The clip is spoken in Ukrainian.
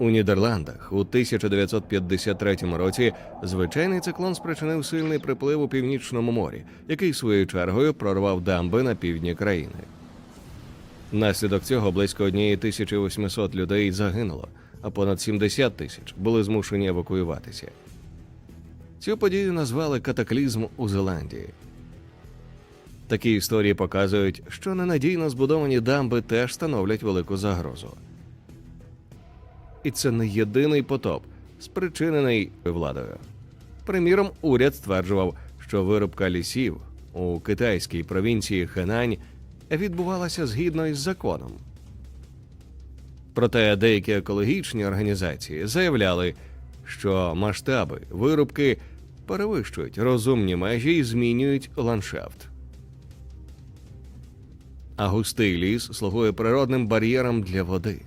У Нідерландах у 1953 році звичайний циклон спричинив сильний приплив у північному морі, який своєю чергою прорвав дамби на півдні країни. Наслідок цього близько 1800 людей загинуло, а понад 70 тисяч були змушені евакуюватися. Цю подію назвали катаклізм у Зеландії. Такі історії показують, що ненадійно збудовані дамби теж становлять велику загрозу. І це не єдиний потоп, спричинений владою. Приміром, уряд стверджував, що вирубка лісів у китайській провінції Хенань відбувалася згідно із законом. Проте деякі екологічні організації заявляли, що масштаби вирубки перевищують розумні межі і змінюють ландшафт. А густий ліс слугує природним бар'єром для води.